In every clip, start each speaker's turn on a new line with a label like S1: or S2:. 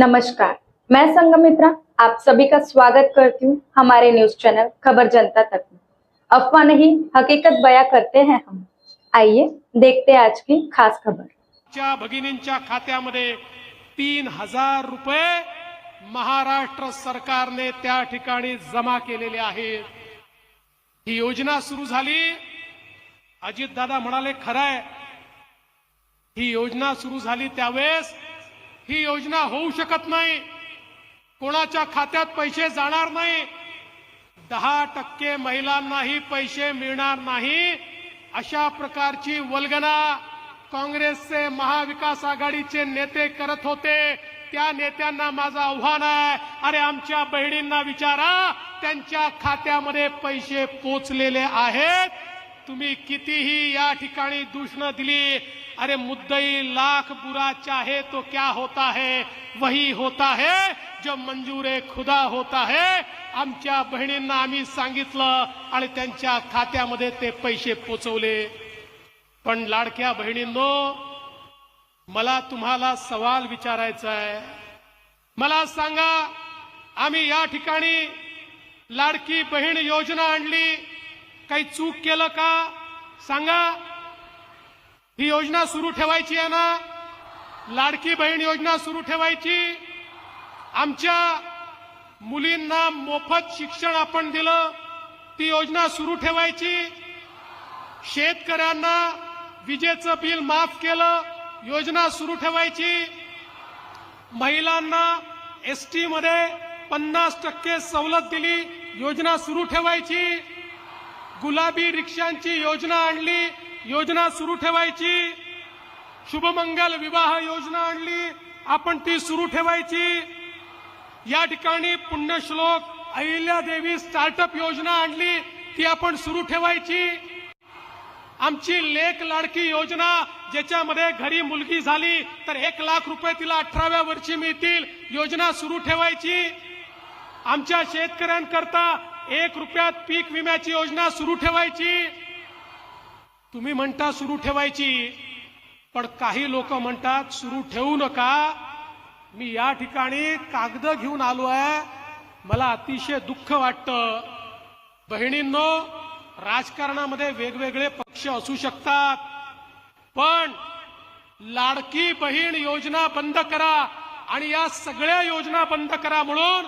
S1: नमस्कार, मैं संगमित्रा आप सभी का स्वागत करती हूँ हमारे न्यूज़ चैनल खबर जनता तक में। अफवाह नहीं, हकीकत बयां करते हैं हम। आइए, देखते हैं आज की खास खबर।
S2: च्या भगिनींच्या खात्यामध्ये तीन हज़ार रुपये महाराष्ट्र सरकारने त्या ठिकाणी जमा आहेत. ही योजना सुरू झाली. अजितदादा म्हणाले, खरंय. ही योजना सुरू ही योजना होऊ शकत नाही. कोणाच्या खात्यात पैसे जाणार नाही. दहा टक्के महिलांनाही पैसे मिळणार नाही. अशा प्रकारची वल्गना काँग्रेसचे महाविकास आघाडीचे नेते करत होते. त्या नेत्यांना माझं आव्हान आहे. अरे आमच्या बहिणींना विचारा. त्यांच्या खात्यामध्ये पैसे पोचलेले आहेत. तुम्ही कितीही या ठिकाणी दूषणं दिली अरे मुद्दई लाख बुरा चाहे तो क्या होता है? वही होता है जो मंजूर खुदा होता है। आमच्या बहिणींना आम्ही सांगितलं आणि त्यांच्या खात्यामध्ये ते पैसे पोचवले. पण लाडक्या बहिणींनो मला तुम्हाला सवाल विचारायचा आहे. मला सांगा आम्ही या ठिकाणी लाडकी बहीण योजना आणली काही चूक केलं का? सांगा. ही योजना सुरू ठेवायची आहे ना? लाडकी बहीण योजना सुरू ठेवायची. आमच्या मुलींना मोफत शिक्षण आपण दिलं ती योजना सुरू ठेवायची. शेतकऱ्यांना विजेचं बिल माफ केलं योजना सुरू ठेवायची. महिलांना एसमध्ये पन्नास टक्के सवलत दिली योजना सुरू ठेवायची. गुलाबी रिक्षांची योजना आणली योजना सुरू ठेवायची. शुभमंगल विवाह योजना आणली आपण ती सुरू ठेवायची. या ठिकाणी पुण्यश्लोक अहिल्यादेवी स्टार्टअप योजना आणली ती आपण सुरू ठेवायची. आमची लेख लाडकी योजना ज्याच्यामध्ये घरी मुलगी झाली तर एक लाख रुपये तिला अठराव्या वर्षी मिळतील योजना सुरू ठेवायची. आमच्या शेतकऱ्यांकरता एक रुपयात पीक विम्याची योजना सुरू ठेवायची. तुम्ही म्हणता सुरू ठेवायची पण काही लोक म्हणतात सुरू ठेवू नका. मी या ठिकाणी कागद घेऊन आलो आहे. मला अतिशय दुःख वाटतं. बहिणींनो राजकारणामध्ये वेगवेगळे पक्ष असू शकतात पण लाडकी बहीण योजना बंद करा आणि या सगळ्या योजना बंद करा म्हणून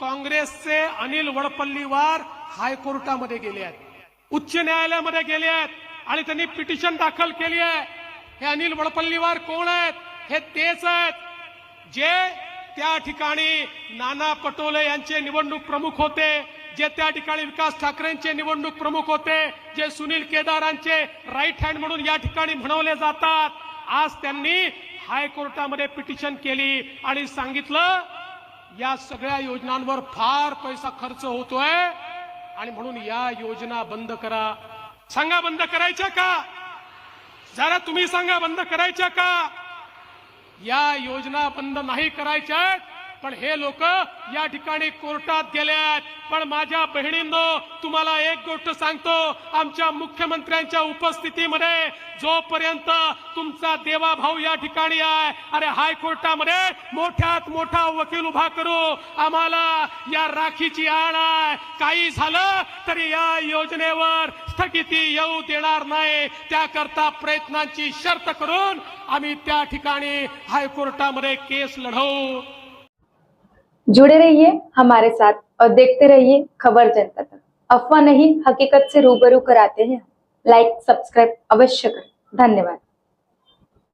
S2: काँग्रेसचे अनिल वडपल्लीवार हायकोर्टामध्ये गेले आहेत. उच्च न्यायालयामध्ये गेले आहेत. आणि त्यांनी पिटिशन दाखल केली आहे. हे अनिल वडपल्लीवार कोण आहेत? हे तेच आहेत. जे त्या ठिकाणी नाना पटोले यांचे निवडणूक प्रमुख होते जे त्या ठिकाणी विकास ठाकरेंचे निवडणूक प्रमुख होते जे सुनील केदारांचे राईट हँड म्हणून या ठिकाणी म्हणवले जातात. आज त्यांनी हायकोर्टामध्ये पिटिशन केली आणि सांगितलं या सगळ्या योजनांवर फार पैसा खर्च होतोय आणि म्हणून या योजना बंद करा. सांगा बंद करायच्या का? जरा तुम्ही सांगा बंद करायच्या का? या योजना बंद नाही करायच्या पण हे लोक या ठिकाणी कोर्टात गेल्यात. पण माझ्या बहिणींनो तुम्हाला एक गोष्ट सांगतो. आमच्या मुख्यमंत्र्यांच्या उपस्थितीमध्ये जोपर्यंत तुमचा देवाभाऊ या ठिकाणी आहे अरे हायकोर्टामध्ये मोठ्यात मोठा वकील उभा करू. आम्हाला या राखीची आण आहे. काही झालं तरी या योजनेवर स्थगिती येऊ देणार नाही. त्याकरता प्रयत्नांची शर्त करून आम्ही त्या ठिकाणी हायकोर्टामध्ये केस लढवू.
S1: जुड़े रहिए हमारे साथ. और देखते रहिए खबर जनता तक। अफवाह नहीं हकीकत से रूबरू कराते हैं। लाइक सब्सक्राइब अवश्य करें। धन्यवाद।